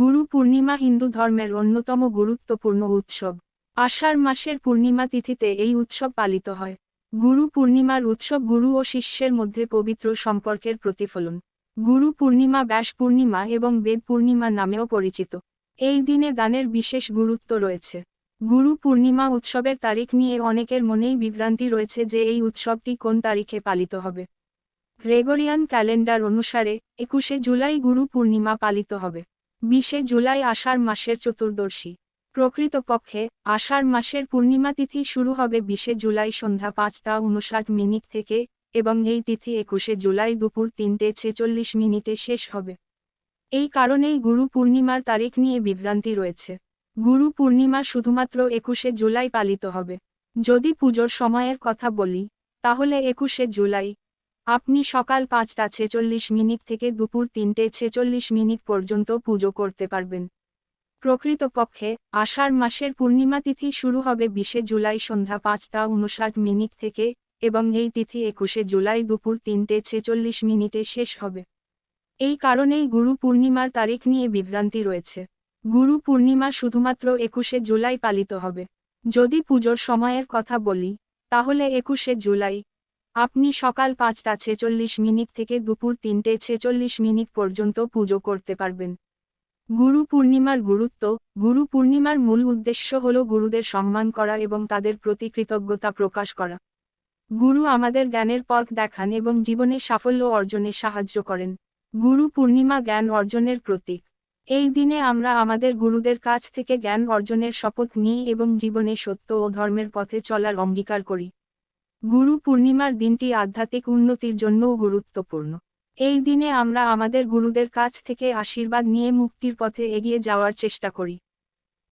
গুরু পূর্ণিমা হিন্দু ধর্মের অন্যতম গুরুত্বপূর্ণ উৎসব। আষাঢ় মাসের পূর্ণিমা তিথিতে এই উৎসব পালিত হয়। গুরু পূর্ণিমার উৎসব গুরু ও শিষ্যের মধ্যে পবিত্র সম্পর্কের প্রতিফলন। গুরু পূর্ণিমা ব্যাস পূর্ণিমা এবং বেদ পূর্ণিমা নামেও পরিচিত। এই দিনে দানের বিশেষ গুরুত্ব রয়েছে। গুরু পূর্ণিমা উৎসবের তারিখ নিয়ে অনেকের মনেই বিভ্রান্তি রয়েছে যে এই উৎসবটি কোন তারিখে পালিত হবে। গ্রেগরিয়ান ক্যালেন্ডার অনুসারে একুশে জুলাই গুরু পূর্ণিমা পালিত হবে। বিশে জুলাই আষাঢ় মাসের চতুর্দশী। প্রকৃতপক্ষে, আষাঢ় মাসের পূর্ণিমা তিথি শুরু হবে বিশে জুলাই সন্ধ্যা পাঁচটা উনষাট মিনিট থেকে এবং এই তিথি একুশে জুলাই দুপুর তিনটে ছেচল্লিশ মিনিটে শেষ হবে। এই কারণেই গুরু পূর্ণিমার তারিখ নিয়ে বিভ্রান্তি রয়েছে। গুরু পূর্ণিমা শুধুমাত্র একুশে জুলাই পালিত হবে। যদি পুজোর সময়ের কথা বলি, তাহলে একুশে জুলাই আপনি সকাল পাঁচটা ছেচল্লিশ মিনিট থেকে দুপুর তিনটে ছেচল্লিশ মিনিট পর্যন্ত পুজো করতে পারবেন। প্রকৃতপক্ষে, আষাঢ় মাসের পূর্ণিমা তিথি শুরু হবে বিশে জুলাই সন্ধ্যা পাঁচটা উনষাট মিনিট থেকে এবং এই তিথি একুশে জুলাই দুপুর তিনটে ছেচল্লিশ মিনিটে শেষ হবে। এই কারণেই গুরু পূর্ণিমার তারিখ নিয়ে বিভ্রান্তি রয়েছে। গুরু পূর্ণিমা শুধুমাত্র একুশে জুলাই পালিত হবে। যদি পুজোর সময়ের কথা বলি, তাহলে একুশে জুলাই আপনি সকাল পাঁচটা ছেচল্লিশ মিনিট থেকে দুপুর তিনটে ছেচল্লিশ মিনিট পর্যন্ত পুজো করতে পারবেন। গুরু পূর্ণিমার গুরুত্ব, গুরু পূর্ণিমার মূল উদ্দেশ্য হল গুরুদের সম্মান করা এবং তাদের প্রতি কৃতজ্ঞতা প্রকাশ করা। গুরু আমাদের জ্ঞানের পথ দেখান এবং জীবনে সাফল্য অর্জনে সাহায্য করেন। গুরু পূর্ণিমা জ্ঞান অর্জনের প্রতীক। এই দিনে আমরা আমাদের গুরুদের কাছ থেকে জ্ঞান অর্জনের শপথ নিই এবং জীবনে সত্য ও ধর্মের পথে চলার অঙ্গীকার করি। গুরু পূর্ণিমার দিনটি আধ্যাত্মিক উন্নতির জন্যও গুরুত্বপূর্ণ। এই দিনে আমরা আমাদের গুরুদের কাছ থেকে আশীর্বাদ নিয়ে মুক্তির পথে এগিয়ে যাওয়ার চেষ্টা করি।